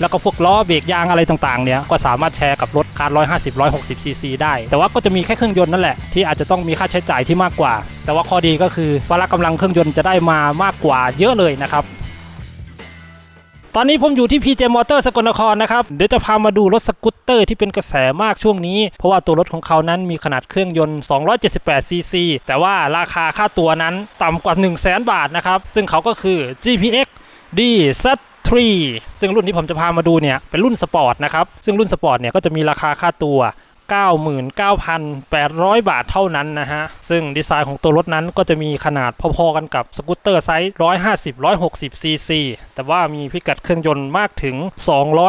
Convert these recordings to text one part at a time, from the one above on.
แล้วก็พวกล้อเบรกยางอะไรต่างๆเนี่ยก็สามารถแชร์กับรถคาร์150 160ซีซีได้ แต่ว่าก็จะมีแค่เครื่องยนต์นั่นแหละที่อาจจะต้องมีค่าใช้จ่ายที่มากกว่า แต่ว่าข้อดีก็คือพละกำลังเครื่องยนต์จะได้มามากกว่าเยอะเลยนะครับตอนนี้ผมอยู่ที่ PJ Motor สกลนครนะครับ เดี๋ยวจะพามาดูรถสกูตเตอร์ที่เป็นกระแสมากช่วงนี้ เพราะว่าตัวรถของเขานั้นมีขนาดเครื่องยนต์ 278 ซีซี แต่ว่าราคาค่าตัวนั้นต่ำกว่า 1 0 0 0 0แบาทนะครับ ซึ่งเขาก็คือ GPX 3 ซึ่งรุ่นที่ผมจะพามาดูเนี่ยเป็นรุ่นสปอร์ตนะครับซึ่งรุ่นสปอร์ตเนี่ยก็จะมีราคาค่าตัว99,800 บาทเท่านั้นนะฮะ ซึ่งดีไซน์ของตัวรถนั้นก็จะมีขนาดพอๆกันกับสกูตเตอร์ไซส์ 150 160 ซีซี แต่ว่ามีพิกัดเครื่องยนต์มากถึง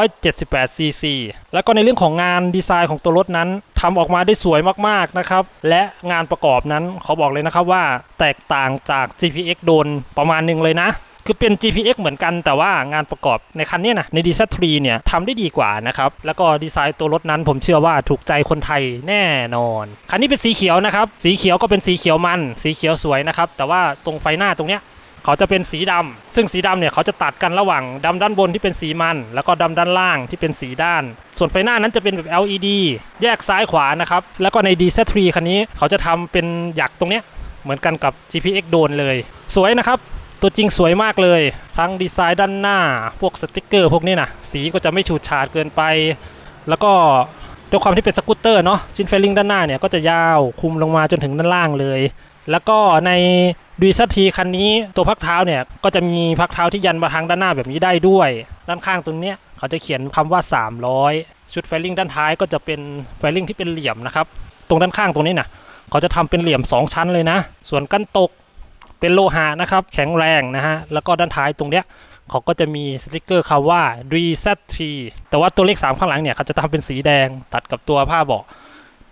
278 ซีซี แล้วก็ในเรื่องของงานดีไซน์ของตัวรถนั้นทำออกมาได้สวยมากๆนะครับ และงานประกอบนั้นเขาบอกเลยนะครับว่าแตกต่างจาก GPX โดนประมาณหนึ่งเลยนะ คือเป็น GPX เหมือนกันแต่ว่างานประกอบในคันนี้นะใน d z 3เนี่ยทำได้ดีกว่านะครับ แล้วก็ดีไซน์ตัวรถนั้นผมเชื่อว่าถูกใจคนไทยแน่นอน คันนี้เป็นสีเขียวนะครับ สีเขียวก็เป็นสีเขียวมัน สีเขียวสวยนะครับ แต่ว่าตรงไฟหน้าตรงเนี้ยเขาจะเป็นสีดำซึ่งสีดำเนี่ยเขาจะตัดกันระหว่างดำด้านบนที่เป็นสีมัน แล้วก็ดำด้านล่างที่เป็นสีด้าน ส่วนไฟหน้านั้นจะเป็นแบบ LED แยกซ้ายขวานะครับ แล้วก็ใน d z 3 คันนี้เขาจะทำเป็นหยักตรงเนี้ยเหมือนกันกับ GPX โดนเลย สวยนะครับ ตัวจริงสวยมากเลย ทั้งดีไซน์ด้านหน้า พวกสติกเกอร์พวกนี้นะสีก็จะไม่ฉูดฉาดเกินไป แล้วก็ด้วยความที่เป็นสกูตเตอร์เนาะชิ้นเฟลลิงด้านหน้าเนี่ยก็จะยาวคุมลงมาจนถึงด้านล่างเลย แล้วก็ในดูซัทีคันนี้ตัวพักเท้าเนี่ยก็จะมีพักเท้าที่ยันมาทางด้านหน้าแบบนี้ได้ด้วย ด้านข้างตรงเนี้ยเขาจะเขียนคำว่า 300 ชุดเฟลลิงด้านท้ายก็จะเป็นเฟลลิงที่เป็นเหลี่ยมนะครับ ตรงด้านข้างตรงนี้นะเขาจะทำเป็นเหลี่ยมสองชั้นเลยนะ ส่วนกันตก เป็นโลหะนะครับ แข็งแรงนะฮะ แล้วก็ด้านท้ายตรงเนี้ยเขาก็จะมีสติกเกอร์คำว่า r e s e t 3แต่ว่าตัวเลข 3 ข้างหลังเนี่ยเขาจะทำเป็นสีแดงตัดกับตัวผ้าเบาะ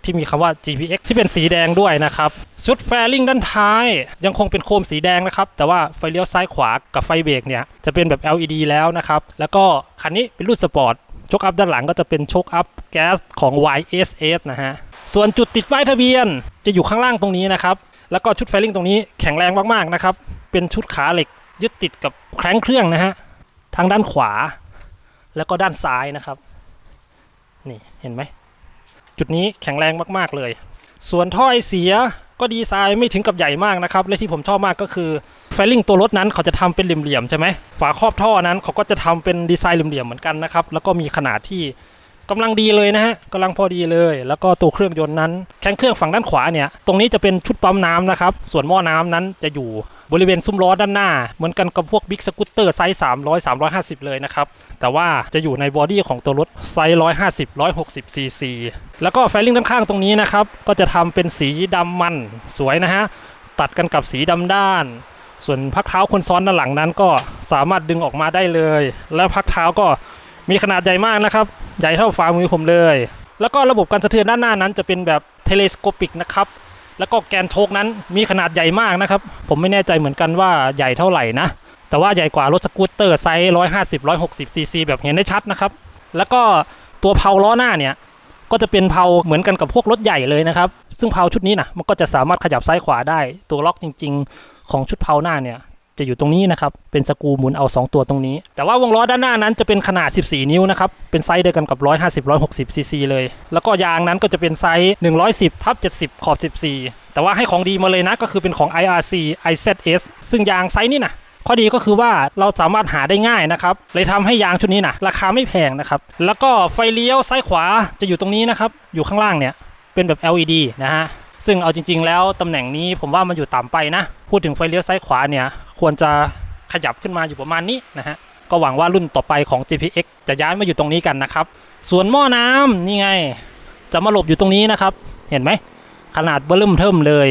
ที่มีคำว่า GPX ที่เป็นสีแดงด้วยนะครับชุดแฟลิงด้านท้ายยังคงเป็นโคมสีแดงนะครับ แต่ว่าไฟเลี้ยวซ้ายขวากับไฟเบรกเนี่ยจะเป็นแบบ LED แล้วนะครับ แล้วก็คันนี้เป็นรุ่นสปอร์ตโชคอัพด้านหลังก็จะเป็นโชคอัพแก๊สของ YSS นะฮะ ส่วนจุดติดป้ายทะเบียนจะอยู่ข้างล่างตรงนี้นะครับ แล้วก็ชุดไฟลิงตรงนี้แข็งแรงมากๆนะครับ เป็นชุดขาเหล็กยึดติดกับแคร้งเครื่องนะฮะทางด้านขวา แล้วก็ด้านซ้ายนะครับ นี่เห็นไหม จุดนี้แข็งแรงมากๆเลย ส่วนท่อไอเสียก็ดีไซน์ไม่ถึงกับใหญ่มากนะครับ และที่ผมชอบมากก็คือไฟลิงตัวรถนั้นเขาจะทำเป็นเหลี่ยมๆใช่ไหมฝาครอบท่อนั้นเขาก็จะทำเป็นดีไซน์เหลี่ยมๆเหมือนกันนะครับ แล้วก็มีขนาดที่ กำลังดีเลยนะฮะกำลังพอดีเลย แล้วก็ตัวเครื่องยนต์นั้นแข้งเครื่องฝั่งด้านขวาเนี่ย ตรงนี้จะเป็นชุดปั๊มน้ำนะครับ ส่วนหม้อน้ำนั้นจะอยู่บริเวณซุ้มล้อด้านหน้า เหมือนกันกับพวกบิ๊กสกูตเตอร์ไซส์300 350 เลยนะครับ แต่ว่าจะอยู่ในบอดี้ของตัวรถไซส์150 160ซีซีแล้วก็ไฟลิ่งด้านข้างตรงนี้นะครับ ก็จะทำเป็นสีดำมันสวยนะฮะ ตัดกันกับสีดำด้านส่วนพักเท้าคนซ้อนด้านหลังนั้นก็สามารถดึงออกมาได้เลย และพักเท้าก็ มีขนาดใหญ่มากนะครับ ใหญ่เท่าฝ่ามือผมเลย แล้วก็ระบบการสะเทือนด้านหน้านั้นจะเป็นแบบเทเลสโคปิกนะครับแล้วก็แกนโชกนั้นมีขนาดใหญ่มากนะครับ ผมไม่แน่ใจเหมือนกันว่าใหญ่เท่าไหร่นะ แต่ว่าใหญ่กว่ารถสกูตเตอร์ไซส์150 160ซีซีแบบเห็นได้ชัดนะครับ แล้วก็ตัวเพลาล้อหน้าเนี่ยก็จะเป็นเพลาเหมือนกันกับพวกรถใหญ่เลยนะครับ ซึ่งเพลาชุดนี้นะมันก็จะสามารถขยับซ้ายขวาได้ ตัวล็อกจริง ๆ ของชุดเพลาหน้าเนี่ย จะอยู่ตรงนี้นะครับ เป็นสกูหมุนเอา 2 ตัวตรงนี้ แต่ว่าวงล้อด้านหน้านั้นจะเป็นขนาด 14 นิ้วนะครับ เป็นไซส์เดียวกันกับ 150 160ซีซีเลย แล้วก็ยางนั้นก็จะเป็นไซส์ 110ทับ70 ขอบ 14 แต่ว่าให้ของดีมาเลยนะก็คือเป็นของ IRC IZS ซึ่งยางไซส์นี่นะข้อดีก็คือว่าเราสามารถหาได้ง่ายนะครับเลยทำให้ยางชุดนี้นะราคาไม่แพงนะครับ แล้วก็ไฟเลี้ยวซ้ายขวาจะอยู่ตรงนี้นะครับ อยู่ข้างล่างเนี่ยเป็นแบบ LED นะฮะซึ่งเอาจริง ๆ แล้วตำแหน่งนี้ผมว่ามันอยู่ต่ำไปนะ พูดถึงไฟเลี้ยวซ้ายขวาเนี่ย ควรจะขยับขึ้นมาอยู่ประมาณนี้นะฮะก็หวังว่ารุ่นต่อไปของ GPX จะย้ายมาอยู่ตรงนี้กันนะครับ ส่วนหม้อน้ำนี่ไง จะมาหลบอยู่ตรงนี้นะครับ เห็นไหมขนาดเบอร์เริ่มเทิมเลย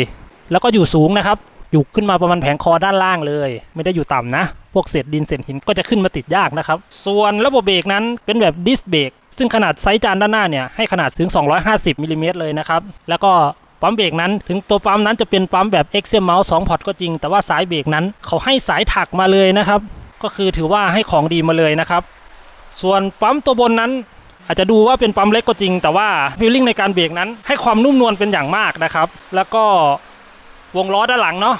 แล้วก็อยู่สูงนะครับ อยู่ขึ้นมาประมาณแผงคอด้านล่างเลย ไม่ได้อยู่ต่ำนะ พวกเศษดินเศษหินก็จะขึ้นมาติดยากนะครับ ส่วนระบบเบรกนั้นเป็นแบบดิสเบรกซึ่งขนาดไซส์จานด้านหน้าเนี่ยให้ขนาดถึง 250มิลลิเมตรเลยนะครับ แล้วก็ ปั๊มเบรกนั้น ถึงตัวปั๊มนั้นจะเป็นปั๊มแบบ x m o u s 2พอร์ตก็จริง แต่ว่าสายเบรกนั้นเขาให้สายถักมาเลยนะครับ ก็คือถือว่าให้ของดีมาเลยนะครับ ส่วนปั๊มตัวบนนั้น อาจจะดูว่าเป็นปั๊มเล็กก็จริง แต่ว่าฟีลลิ่งในการเบรกนั้น ให้ความนุ่มนวลเป็นอย่างมากนะครับ แล้วก็วงล้อด้านหลังเนาะ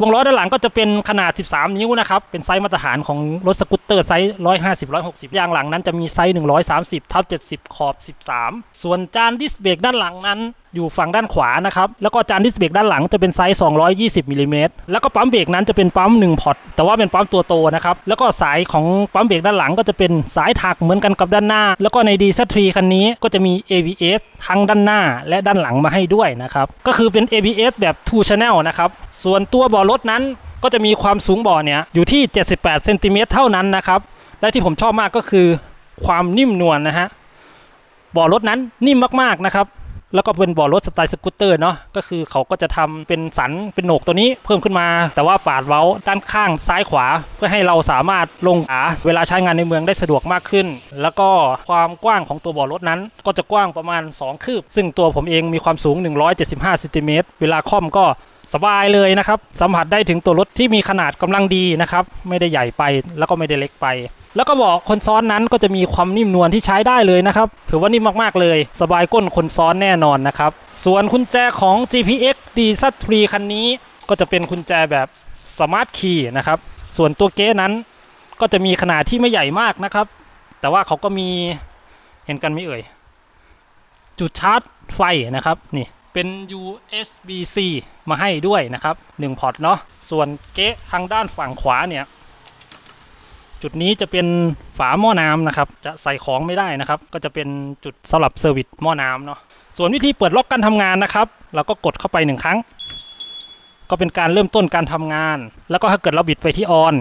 วงล้อด้านหลังก็จะเป็นขนาด 13 นิ้วนะครับ เป็นไซส์มาตรฐานของรถสกูตเตอร์ไซส์ 150 160 ยางหลังนั้นจะมีไซส์ 130ทับ70 ขอบ 13 ส่วนจานดิสเบรกด้านหลังนั้น อยู่ฝั่งด้านขวานะครับแล้วก็จานดิสเบรกด้านหลังจะเป็นไซส์ 220มิลลิเมตรแล้วก็ปั๊มเบรกนั้นจะเป็นปั๊ม1พอร์ตแต่ว่าเป็นปั๊มตัวโตนะครับแล้วก็สายของปั๊มเบรกด้านหลังก็จะเป็นสายถักเหมือนกันกับด้านหน้า แล้วก็ใน d z 3 คันนี้ก็จะมี ABS ทั้งด้านหน้าและด้านหลังมาให้ด้วยนะครับก็คือเป็น ABS แบบ 2 channel นะครับส่วนตัวเบาะรถนั้นก็จะมีความสูงเบาะเนี่ยอยู่ที่ 78เซนติเมตรเท่านั้นนะครับและที่ผมชอบมากก็คือความนิ่มนวลนะฮะบาะรถนั้นนิ่มมากๆนะครับ แล้วก็เป็นบาะรถสไตล์สกูตเตอร์เนาะก็คือเขาก็จะทำเป็นสันเป็นโหนกตัวนี้เพิ่มขึ้นมา แต่ว่าปาดเว้าด้านข้างซ้ายขวา เพื่อให้เราสามารถลงขาเวลาใช้งานในเมืองได้สะดวกมากขึ้น แล้วก็ความกว้างของตัวบาะรถนั้น ก็จะกว้างประมาณ 2 คืบ ซึ่งตัวผมเองมีความสูง 175ซนติเมตรเวลาค่อมก็สบายเลยนะครับ สัมผัสได้ถึงตัวรถที่มีขนาดกำลังดีนะครับ ไม่ได้ใหญ่ไปแล้วก็ไม่ได้เล็กไป แล้วก็บาะคนซ้อนนั้นก็จะมีความนิ่มนวลที่ใช้ได้เลยนะครับ ถือว่านิ่มมากๆเลย สบายก้นคนซ้อนแน่นอนนะครับ ส่วนกุญแจของ GPX d z 3 คันนี้ก็จะเป็นกุญแจแบบสมาร์ทคีย์นะครับ ส่วนตัวเก๊นั้นก็จะมีขนาดที่ไม่ใหญ่มากนะครับ แต่ว่าเขาก็มีเห็นกันไม่เอ่ย จุดชาร์จไฟนะครับนี่เป็น USB-C มาให้ด้วยนะครับ 1 พอร์ตเนาะส่วนเก๊ทางด้านฝั่งขวาเนี่ย จุดนี้จะเป็นฝาหม้อน้ำนะครับ จะใส่ของไม่ได้นะครับ ก็จะเป็นจุดสำหรับเซอร์วิสหม้อน้ำเนาะ ส่วนวิธีเปิดล็อกการทำงานนะครับเราก็กดเข้าไปหนึ่งครั้ง ก็เป็นการเริ่มต้นการทำงาน แล้วก็ถ้าเกิดเราบิดไปที่ออน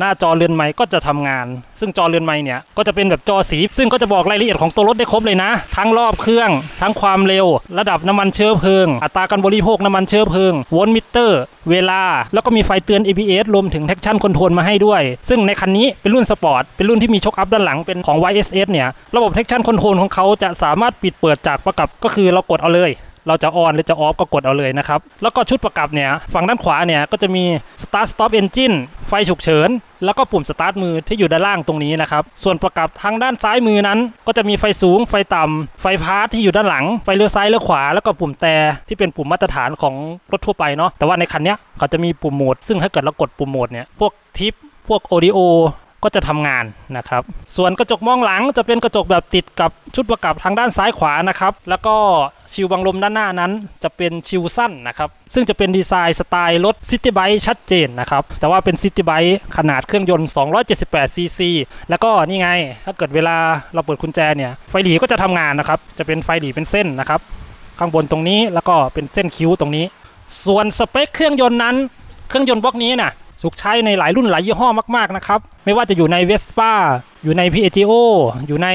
หน้าจอเรือนไม้ก็จะทำงาน ซึ่งจอเรือนไม้เนี่ยก็จะเป็นแบบจอสี ซึ่งก็จะบอกรายละเอียดของตัวรถได้ครบเลยนะ ทั้งรอบเครื่อง ทั้งความเร็ว ระดับน้ำมันเชื้อเพลิง อัตราการบริโภคน้ำมันเชื้อเพลิงโวลต์มิเตอร์ เวลา แล้วก็มีไฟเตือน ABS รวมถึง traction control มาให้ด้วย ซึ่งในคันนี้เป็นรุ่นสปอร์ตเป็นรุ่นที่มีช็อคอัพด้านหลังเป็นของ YSS เนี่ยระบบ traction control ของเขาจะสามารถปิดเปิดจากประกับก็คือเรากดเอาเลย เราจะออนหรือจะออฟก็กดเอาเลยนะครับ แล้วก็ชุดประกับเนี่ยฝั่งด้านขวาเนี่ยก็จะมี start stop engine ไฟฉุกเฉิน แล้วก็ปุ่มสตาร์ทมือที่อยู่ด้านล่างตรงนี้นะครับ ส่วนประกับทางด้านซ้ายมือนั้น ก็จะมีไฟสูง ไฟต่ำไฟพาร์ทที่อยู่ด้านหลัง ไฟเลี้ยวซ้ายเลี้ยวขวา แล้วก็ปุ่มแต่ที่เป็นปุ่มมาตรฐานของรถทั่วไปเนาะ แต่ว่าในคันเนี้ยเขาจะมีปุ่มโหมด ซึ่งถ้าเกิดเรากดปุ่มโหมดเนี่ย พวกทิป พวก audio ก็จะทำงานนะครับ ส่วนกระจกมองหลังจะเป็นกระจกแบบติดกับชุดประกับทางด้านซ้ายขวานะครับ แล้วก็ชิวบังลมด้านหน้านั้น จะเป็นชิวสั้นนะครับ ซึ่งจะเป็นดีไซน์สไตล์รถซิตี้ไบค์ชัดเจนนะครับ แต่ว่าเป็นซิตี้ไบค์ขนาดเครื่องยนต์278ซีซีแล้วก็นี่ไง ถ้าเกิดเวลาเราเปิดกุญแจเนี่ย ไฟหลีก็จะทำงานนะครับ จะเป็นไฟหลีเป็นเส้นนะครับ ข้างบนตรงนี้แล้วก็เป็นเส้นคิ้วตรงนี้ ส่วนสเปคเครื่องยนต์นั้น เครื่องยนต์บล็อกนี้น่ะ ถูกใช้ในหลายรุ่นหลายยี่ห้อมากๆนะครับ ไม่ว่าจะอยู่ใน Vespa อยู่ใน PAGO อยู่ใน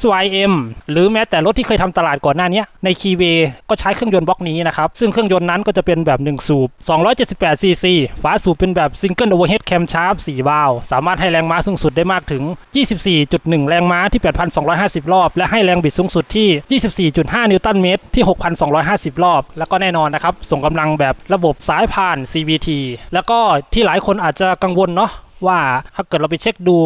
SYM หรือแม้แต่รถที่เคยทำตลาดก่อนหน้านี้ใน Keyway ก็ใช้เครื่องยนต์บล็อกนี้นะครับ ซึ่งเครื่องยนต์นั้นก็จะเป็นแบบ 1 สูบ 278 cc ฝาสูบเป็นแบบ Single Overhead Camshaft 4วาล์วสามารถให้แรงม้าสูงสุดได้มากถึง 24.1 แรงม้าที่ 8,250 รอบ และให้แรงบิดสูงสุดที่ 24.5 นิวตันเมตรที่ 6,250 รอบ แล้วก็แน่นอนนะครับส่งกำลังแบบระบบสายพาน CVT แล้วก็ที่หลายคนอาจจะกังวลเนาะ ว่าถ้าเกิดเราไปเช็คดู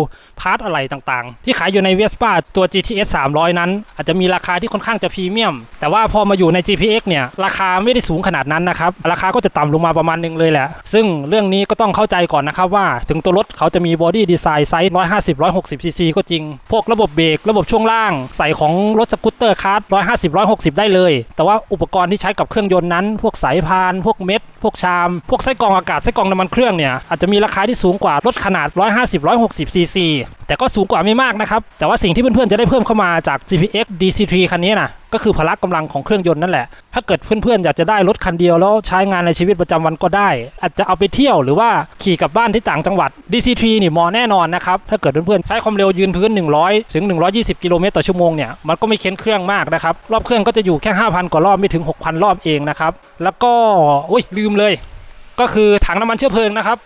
พาร์ทอะไรต่างๆ ที่ขายอยู่ใน Vespa ตัว GTS 300 นั้น อาจจะมีราคาที่ค่อนข้างจะพรีเมียม แต่ว่าพอมาอยู่ใน GPX เนี่ย ราคาไม่ได้สูงขนาดนั้นนะครับ ราคาก็จะต่ำลงมาประมาณหนึงเลยแหละ ซึ่งเรื่องนี้ก็ต้องเข้าใจก่อนนะครับว่า ถึงตัวรถเขาจะมีบอดี้ดีไซน์ไซส์ 150 160 cc ก็จริง พวกระบบเบรกระบบช่วงล่าง ใส่ของรถสกูตเตอร์คาร์ด150 160 ได้เลย แต่ว่าอุปกรณ์ที่ใช้กับเครื่องยนต์นั้น พวกสายพาน พวกเม็ด พวกชาม พวกไส้กรองอากาศไส้กรองน้ำมันเครื่องเนี่ยอาจจะมีราคาที่สูงกว่ารถขนาด 150 160 cc แต่ก็สูงกว่าไม่มากนะครับ แต่ว่าสิ่งที่เพื่อนๆจะได้เพิ่มเข้ามาจาก GPX DC3 คันนี้นะก็คือพละกำลังของเครื่องยนต์นั่นแหละ ถ้าเกิดเพื่อนๆอยากจะได้รถคันเดียวแล้วใช้งานในชีวิตประจำวันก็ได้ อาจจะเอาไปเที่ยวหรือว่าขี่กลับบ้านที่ต่างจังหวัด DC3 นี่มอแน่นอนนะครับ ถ้าเกิดเพื่อนๆใช้ความเร็วยืนพื้น 100 ถึง 120 กิโลเมตรต่อชั่วโมงเนี่ย มันก็ไม่เค้นเครื่องมากนะครับ รอบเครื่องก็จะอยู่แค่ 5,000 กว่ารอบไม่ถึง 6,000 รอบเองนะครับ แล้วก็ อุ้ยลืมเลย ก็คือถังน้ำมันเชื้อเพลิงนะครับ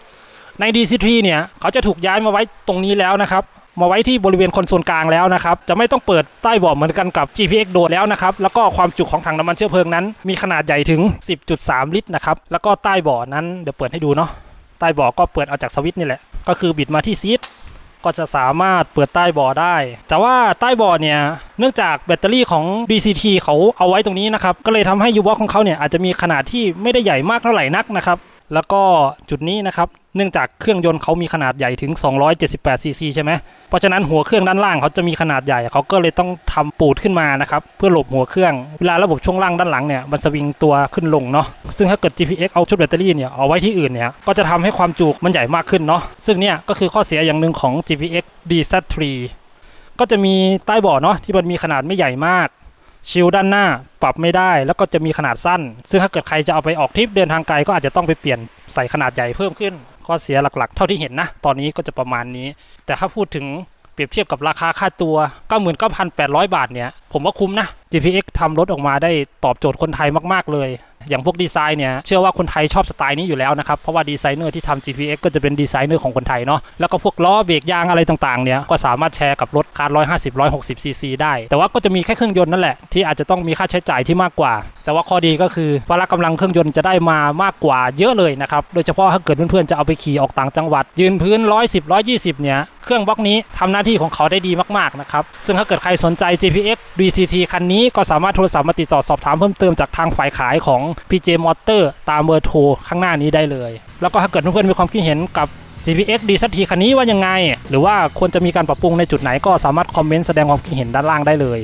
ใน DC3 เนี่ยเขาจะถูกย้ายมาไว้ตรงนี้แล้วนะครับมาไว้ที่บริเวณคอนโซลกลางแล้วนะครับจะไม่ต้องเปิดใต้เบาะเหมือนกันกับ GPX โดดแล้วนะครับแล้วก็ความจุของถังน้ำมันเชื้อเพลิงนั้น มีขนาดใหญ่ถึง 10.3 ลิตรนะครับแล้วก็ใต้เบาะนั้นเดี๋ยวเปิดให้ดูเนาะใต้เบาะก็เปิดเอาจากสวิตช์นี่แหละก็คือบิดมาที่ซีทก็จะสามารถเปิดใต้บาะได้ แต่ว่าใต้บาะเนี่ย เนื่องจากแบตเตอรี่ของ DCT เขาเอาไว้ตรงนี้นะครับ ก็เลยทำให้ยูบ็อกของเขาเนี่ยอาจจะมีขนาดที่ไม่ได้ใหญ่มากเท่าไหร่นักนะครับ แล้วก็จุดนี้นะครับเนื่องจากเครื่องยนต์เขามีขนาดใหญ่ถึง 278 ซีซีใช่ไหมเพราะฉะนั้นหัวเครื่องด้านล่างเขาจะมีขนาดใหญ่เขาก็เลยต้องทำปูดขึ้นมานะครับเพื่อหลบหัวเครื่องเวลาระบบช่วงล่างด้านหลังเนี่ยมันสวิงตัวขึ้นลงเนาะซึ่งถ้าเกิด GPX เอาชุดแบตเตอรี่เนี่ยเอาไว้ที่อื่นเนี่ยก็จะทำให้ความจุมันใหญ่มากขึ้นเนาะซึ่งเนี่ยก็คือข้อเสียอย่างหนึ่งของ GPX DZ3 ก็จะมีใต้เบาะเนาะที่มันมีขนาดไม่ใหญ่มาก ชิลด้านหน้าปรับไม่ได้แล้วก็จะมีขนาดสั้น ซึ่งถ้าเกิดใครจะเอาไปออกทริปเดินทางไกลก็อาจจะต้องไปเปลี่ยนใส่ขนาดใหญ่เพิ่มขึ้นข้อเสียหลักๆ เท่าที่เห็นนะ ตอนนี้ก็จะประมาณนี้ แต่ถ้าพูดถึงเปรียบเทียบกับราคาค่าตัว 99,800 บาทเนี่ย ผมว่าคุ้มนะ GPX ทำรถออกมาได้ตอบโจทย์คนไทยมากๆเลย อย่างพวกดีไซน์เนี่ยเชื่อว่าคนไทยชอบสไตล์นี้อยู่แล้วนะครับ เพราะว่าดีไซเนอร์ที่ทำ GPX ก็จะเป็นดีไซเนอร์ของคนไทยเนาะแล้วก็พวกล้อเบรกยางอะไรต่างๆเนี่ยก็สามารถแชร์กับรถคาร์150 160ซีซีได้ แต่ว่าก็จะมีแค่เครื่องยนต์นั่นแหละที่อาจจะต้องมีค่าใช้จ่ายที่มากกว่า แต่ว่าข้อดีก็คือพละกำลังเครื่องยนต์จะได้มามากกว่าเยอะเลยนะครับโดยเฉพาะถ้าเกิดเพื่อนๆจะเอาไปขี่ออกต่างจังหวัด ยืนพื้น 110 120 เนี่ยเครื่องบล็อกนี้ทำหน้าที่ของเขาได้ดีมากๆนะครับซึ่งถ้าเกิดใครสนใจ GPX DCT คันนี้ก็สามารถโทรศัพท์มาติดต่อสอบถามเพิ่มเติมจากทางฝ่ายขายของ PJ Motor ตามเบอร์โทรข้างหน้านี้ได้เลย แล้วก็ถ้าเกิดเพื่อนๆมีความคิดเห็นกับ GPX DCT คันนี้ว่ายังไง หรือว่าควรจะมีการปรับปรุงในจุดไหนก็สามารถคอมเมนต์แสดงความคิดเห็นด้านล่างได้เลย